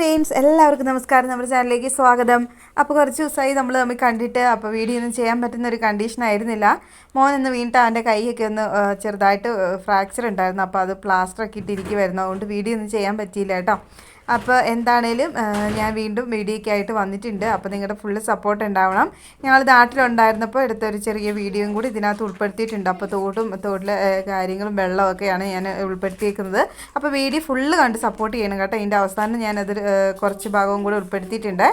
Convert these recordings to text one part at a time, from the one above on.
Friends എല്ലാവർക്കും നമസ്കാരം. നമ്മുടെ ചാനലിലേക്ക് സ്വാഗതം. അപ്പോൾ കുറച്ച് ദിവസമായി നമ്മൾ തമ്മിൽ കണ്ടിട്ട് അപ്പോൾ വീഡിയോ ഒന്നും ചെയ്യാൻ പറ്റുന്ന ഒരു കണ്ടീഷൻ ആയിരുന്നില്ല. മോൻ ഇന്ന് വീണിട്ട് അവന്റെ കൈയൊക്കെ ഒന്ന് ചെറുതായിട്ട് ഫ്രാക്ചർ ഉണ്ടായിരുന്നു. അപ്പോൾ അത് പ്ലാസ്റ്റർ ഒക്കെ ഇട്ടിരിക്കുമായിരുന്നു അതുകൊണ്ട് വീഡിയോ ഒന്നും ചെയ്യാൻ പറ്റിയില്ല കേട്ടോ. അപ്പോൾ എന്താണേലും ഞാൻ വീണ്ടും വീഡിയോയ്ക്ക് ആയിട്ട് വന്നിട്ടുണ്ട്. അപ്പോൾ നിങ്ങളുടെ ഫുള്ള് സപ്പോർട്ട് ഉണ്ടാവണം. ഞങ്ങൾ നാട്ടിലുണ്ടായിരുന്നപ്പോൾ എടുത്ത ഒരു ചെറിയ വീഡിയോയും കൂടി ഇതിനകത്ത് ഉൾപ്പെടുത്തിയിട്ടുണ്ട്. അപ്പോൾ തോടും തോട്ടിലെ കാര്യങ്ങളും വെള്ളമൊക്കെയാണ് ഞാൻ ഉൾപ്പെടുത്തിയിരിക്കുന്നത് അപ്പോൾ വീഡിയോ ഫുള്ള് കണ്ട് സപ്പോർട്ട് ചെയ്യണം കേട്ടോ. ഇതിന്റെ അവസാനം ഞാനത് കുറച്ച് ഭാഗവും കൂടി ഉൾപ്പെടുത്തിയിട്ടുണ്ട്.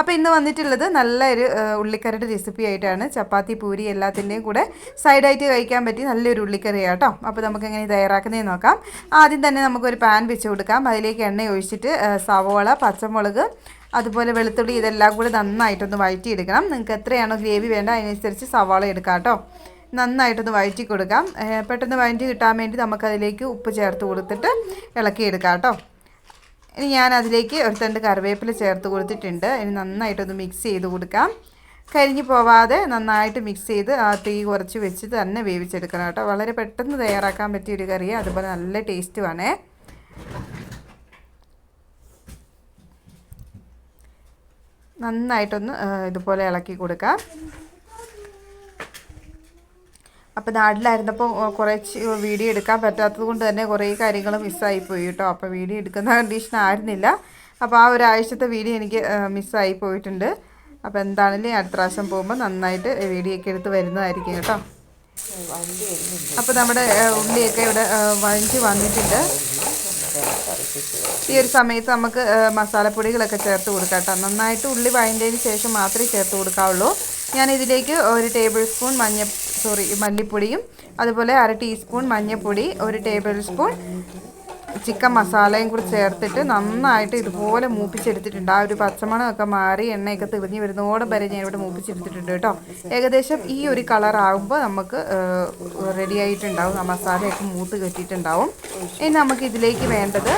അപ്പോൾ ഇന്ന് വന്നിട്ടുള്ളത് നല്ലൊരു ഉള്ളിക്കറിയുടെ റെസിപ്പി ആയിട്ടാണ്. ചപ്പാത്തി പൂരി എല്ലാത്തിന്റെയും കൂടെ സൈഡായിട്ട് കഴിക്കാൻ പറ്റി നല്ലൊരു ഉള്ളിക്കറി കേട്ടോ. അപ്പോൾ നമുക്ക് എങ്ങനെ തയ്യാറാക്കുന്നതെന്ന് നോക്കാം. ആദ്യം തന്നെ നമുക്കൊരു പാൻ വെച്ച് കൊടുക്കാം. അതിലേക്ക് എണ്ണ ഒഴിച്ചിട്ട് സവോള പച്ചമുളക് അതുപോലെ വെളുത്തുള്ളി ഇതെല്ലാം കൂടി നന്നായിട്ടൊന്ന് വഴറ്റിയെടുക്കണം നിങ്ങൾക്ക് എത്രയാണോ ഗ്രേവി വേണ്ട അതിനനുസരിച്ച് സവാള എടുക്കാം കേട്ടോ. നന്നായിട്ടൊന്ന് വഴറ്റി കൊടുക്കാം. പെട്ടെന്ന് വഴറ്റി കിട്ടാൻ വേണ്ടി നമുക്കതിലേക്ക് ഉപ്പ് ചേർത്ത് കൊടുത്തിട്ട് ഇളക്കിയെടുക്കാം കേട്ടോ. ഇനി ഞാൻ അതിലേക്ക് ഒരു തണ്ട് കറിവേപ്പില ചേർത്ത് കൊടുത്തിട്ടുണ്ട്. ഇനി നന്നായിട്ടൊന്ന് മിക്സ് ചെയ്ത് കൊടുക്കാം. കരിഞ്ഞു പോവാതെ നന്നായിട്ട് മിക്സ് ചെയ്ത് ആ തീ കുറച്ച് വെച്ച് തന്നെ വേവിച്ചെടുക്കണം കേട്ടോ. വളരെ പെട്ടെന്ന് തയ്യാറാക്കാൻ പറ്റിയ ഒരു കറിയാണ് അതുപോലെ നല്ല ടേസ്റ്റുമാണേ നന്നായിട്ടൊന്ന് ഇതുപോലെ ഇളക്കി കൊടുക്കാം. അപ്പോൾ നാട്ടിലായിരുന്നപ്പോൾ കുറച്ച് വീഡിയോ എടുക്കാൻ പറ്റാത്തത് കൊണ്ട് തന്നെ കുറേ കാര്യങ്ങൾ മിസ്സായിപ്പോയി കേട്ടോ. അപ്പോൾ വീഡിയോ എടുക്കുന്ന കണ്ടീഷൻ ആയിരുന്നില്ല. അപ്പോൾ ആ ഒരാഴ്ചത്തെ വീഡിയോ എനിക്ക് മിസ്സായി പോയിട്ടുണ്ട്. അപ്പോൾ എന്താണെങ്കിലും അടുത്ത പ്രാവശ്യം പോകുമ്പോൾ നന്നായിട്ട് വീഡിയോ ഒക്കെ എടുത്ത് വരുന്നതായിരിക്കും കേട്ടോ. അപ്പോൾ നമ്മുടെ ഉള്ളിയൊക്കെ ഇവിടെ വഴിഞ്ഞ് വന്നിട്ടുണ്ട്. ഈ ഒരു സമയത്ത് നമുക്ക് മസാലപ്പൊടികളൊക്കെ ചേർത്ത് കൊടുക്കാം കേട്ടോ. നന്നായിട്ട് ഉള്ളി വഴണ്ടതിന് ശേഷം മാത്രമേ ചേർത്ത് കൊടുക്കാവുള്ളൂ. ഞാൻ ഇതിലേക്ക് ഒരു ടേബിൾ സ്പൂൺ മഞ്ഞ സോറി മല്ലിപ്പൊടിയും അതുപോലെ അര ടീസ്പൂൺ മഞ്ഞൾപ്പൊടി ഒരു ടേബിൾ സ്പൂൺ ചിക്കൻ മസാലയും കൂടി ചേർത്തിട്ട് നന്നായിട്ട് ഇതുപോലെ മൂപ്പിച്ചെടുത്തിട്ടുണ്ട്. ആ ഒരു പച്ചമണമൊക്കെ മാറി എണ്ണയൊക്കെ തെളിഞ്ഞ് വരുന്നതോടെ വരെ ഞാൻ ഇവിടെ മൂപ്പിച്ചെടുത്തിട്ടുണ്ട് കേട്ടോ. ഏകദേശം ഈ ഒരു കളർ ആകുമ്പോൾ നമുക്ക് റെഡി ആയിട്ടുണ്ടാവും. ആ മസാലയൊക്കെ മൂത്ത് കെട്ടിയിട്ടുണ്ടാവും. ഇനി നമുക്ക് ഇതിലേക്ക് വേണ്ടത്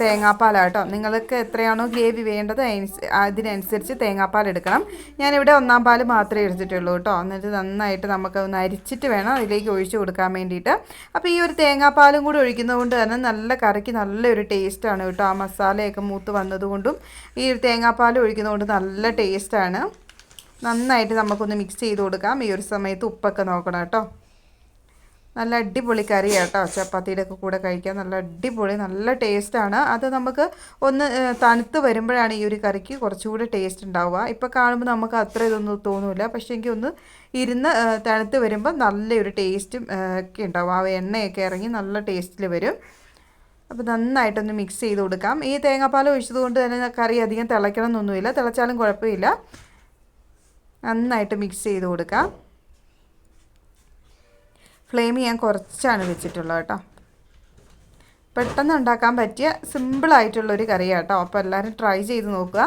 തേങ്ങാപ്പാലാട്ടോ നിങ്ങൾക്ക് എത്രയാണോ ഗ്രേവി വേണ്ടത് അതിനനുസരിച്ച് തേങ്ങാപ്പാൽ എടുക്കണം. ഞാനിവിടെ ഒന്നാം പാൽ മാത്രമേ എടുത്തിട്ടുള്ളൂ കേട്ടോ. എന്നിട്ട് നന്നായിട്ട് നമുക്ക് ഒന്ന് അരിച്ചിട്ട് വേണം അതിലേക്ക് ഒഴിച്ചു കൊടുക്കാൻ വേണ്ടിയിട്ട്. അപ്പോൾ ഈ ഒരു തേങ്ങാപ്പാലും കൂടി ഒഴിക്കുന്നത് കൊണ്ട് തന്നെ നല്ല കറിക്ക് നല്ലൊരു ടേസ്റ്റാണ് കേട്ടോ. ആ മസാലയൊക്കെ മൂത്ത് വന്നതുകൊണ്ടും ഈ തേങ്ങാപ്പാൽ ഒഴിക്കുന്നതുകൊണ്ട് നല്ല ടേസ്റ്റാണ്. നന്നായിട്ട് നമുക്കൊന്ന് മിക്സ് ചെയ്ത് കൊടുക്കാം. ഈ ഒരു സമയത്ത് ഉപ്പൊക്കെ നോക്കണം കേട്ടോ. നല്ല അടിപൊളി കറി കേട്ടോ. ചപ്പാത്തിയുടെ ഒക്കെ കൂടെ കഴിക്കാം നല്ല അടിപൊളി നല്ല ടേസ്റ്റാണ്. അത് നമുക്ക് ഒന്ന് തണുത്ത് വരുമ്പോഴാണ് ഈ ഒരു കറിക്ക് കുറച്ചുകൂടെ ടേസ്റ്റ് ഉണ്ടാവുക. ഇപ്പോൾ കാണുമ്പോൾ നമുക്ക് അത്ര ഇതൊന്നും തോന്നില്ല പക്ഷേ എനിക്ക് ഒന്ന് ഇരുന്ന് തണുത്ത് വരുമ്പോൾ നല്ലൊരു ടേസ്റ്റും ഒക്കെ ഉണ്ടാവും. ആ എണ്ണയൊക്കെ ഇറങ്ങി നല്ല ടേസ്റ്റിൽ വരും. അപ്പോൾ നന്നായിട്ടൊന്ന് മിക്സ് ചെയ്ത് കൊടുക്കാം. ഈ തേങ്ങാപ്പാൽ ഒഴിച്ചത് കൊണ്ട് തന്നെ കറി അധികം തിളയ്ക്കണം എന്നൊന്നുമില്ല തിളച്ചാലും കുഴപ്പമില്ല. നന്നായിട്ട് മിക്സ് ചെയ്ത് കൊടുക്കാം. ഫ്ലെയിം ഞാൻ കുറച്ചാണ് വെച്ചിട്ടുള്ളത് കേട്ടോ. പെട്ടെന്ന് ഉണ്ടാക്കാൻ പറ്റിയ സിമ്പിളായിട്ടുള്ളൊരു കറിയാണ് കേട്ടോ. അപ്പോൾ എല്ലാവരും ട്രൈ ചെയ്ത് നോക്കുക.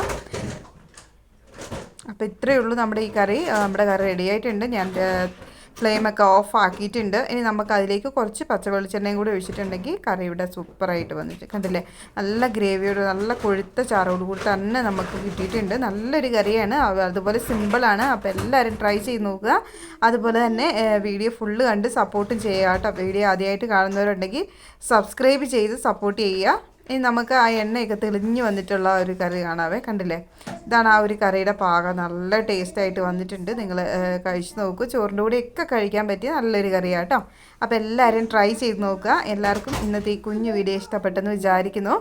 അപ്പോൾ ഇത്രയേ ഉള്ളൂ നമ്മുടെ ഈ കറി. നമ്മുടെ കറി റെഡി ആയിട്ടുണ്ട്. ഞാൻ ഫ്ലെയിമൊക്കെ ഓഫ് ആക്കിയിട്ടുണ്ട് ഇനി നമുക്ക് അതിലേക്ക് കുറച്ച് പച്ച വെളിച്ചെണ്ണയും കൂടി ഒഴിച്ചിട്ടുണ്ടെങ്കിൽ കറി ഇവിടെ സൂപ്പറായിട്ട് വന്നിട്ട് കണ്ടില്ലേ? നല്ല ഗ്രേവിയോട് നല്ല കൊഴുത്ത ചാറോട് കൂടി തന്നെ നമുക്ക് കിട്ടിയിട്ടുണ്ട്. നല്ലൊരു കറിയാണ്. അത് അതുപോലെ സിമ്പിളാണ്. അപ്പോൾ എല്ലാവരും ട്രൈ ചെയ്ത് നോക്കുക. അതുപോലെ തന്നെ വീഡിയോ ഫുള്ള് കണ്ട് സപ്പോർട്ടും ചെയ്യുക കേട്ടോ. വീഡിയോ ആദ്യമായിട്ട് കാണുന്നവരുണ്ടെങ്കിൽ സബ്സ്ക്രൈബ് ചെയ്ത് സപ്പോർട്ട് ചെയ്യുക. ഇനി നമുക്ക് ആ എണ്ണയൊക്കെ തെളിഞ്ഞു വന്നിട്ടുള്ള ഒരു കറി കാണാവേ കണ്ടില്ലേ? ഇതാണ് ആ ഒരു കറിയുടെ പാകം. നല്ല ടേസ്റ്റ് ആയിട്ട് വന്നിട്ടുണ്ട്. നിങ്ങൾ കഴിച്ച് നോക്കൂ. ചോറിന്റെ കൂടെ ഒക്കെ കഴിക്കാൻ പറ്റിയ നല്ലൊരു കറിയാണ് കേട്ടോ അപ്പോൾ എല്ലാവരും ട്രൈ ചെയ്ത് നോക്കുക. എല്ലാവർക്കും ഇന്നത്തെ ഈ കുഞ്ഞു വീഡിയോ ഇഷ്ടപ്പെട്ടെന്ന് വിചാരിക്കുന്നു.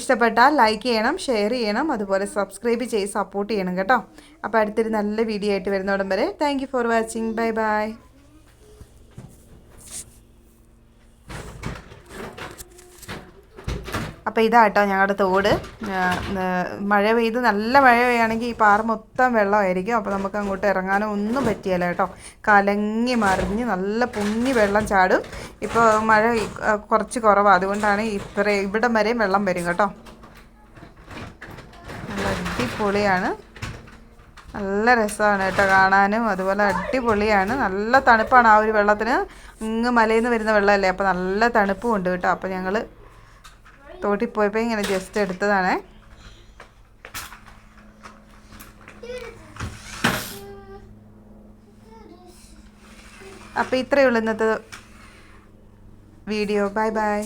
ഇഷ്ടപ്പെട്ടാൽ ലൈക്ക് ചെയ്യണം ഷെയർ ചെയ്യണം അതുപോലെ സബ്സ്ക്രൈബ് ചെയ്ത് സപ്പോർട്ട് ചെയ്യണം കേട്ടോ. അപ്പോൾ അടുത്തൊരു നല്ല വീഡിയോ ആയിട്ട് വരുന്നോടം വരെ thank for watching bye bye അപ്പോൾ ഇതാട്ടോ ഞങ്ങളുടെ തോട്. മഴ പെയ്ത് നല്ല മഴ പെയ്യുകയാണെങ്കിൽ ഈ പാറ മൊത്തം വെള്ളമായിരിക്കും. അപ്പോൾ നമുക്ക് അങ്ങോട്ട് ഇറങ്ങാനോ ഒന്നും പറ്റിയല്ല കേട്ടോ. കലങ്ങി മറിഞ്ഞ് നല്ല പൊങ്ങി വെള്ളം ചാടും. ഇപ്പോൾ മഴ കുറച്ച് കുറവാണ് അതുകൊണ്ടാണ് ഇത്ര ഇവിടം വരെയും വെള്ളം വരും കേട്ടോ. നല്ല അടിപൊളിയാണ്. നല്ല രസമാണ് കേട്ടോ കാണാനും. അതുപോലെ അടിപൊളിയാണ്. നല്ല തണുപ്പാണ് ആ ഒരു വെള്ളത്തിന്. ഇങ്ങ് മലയിൽ നിന്ന് വരുന്ന വെള്ളമല്ലേ അപ്പോൾ നല്ല തണുപ്പും ഉണ്ട് കേട്ടോ. അപ്പോൾ ഞങ്ങൾ തോട്ടിൽ പോയപ്പോൾ ഇങ്ങനെ ജസ്റ്റ് എടുത്തതാണ്. അപ്പോൾ ഇത്രയേ ഉള്ളൂ ഇന്നത്തെ വീഡിയോ. Bye bye.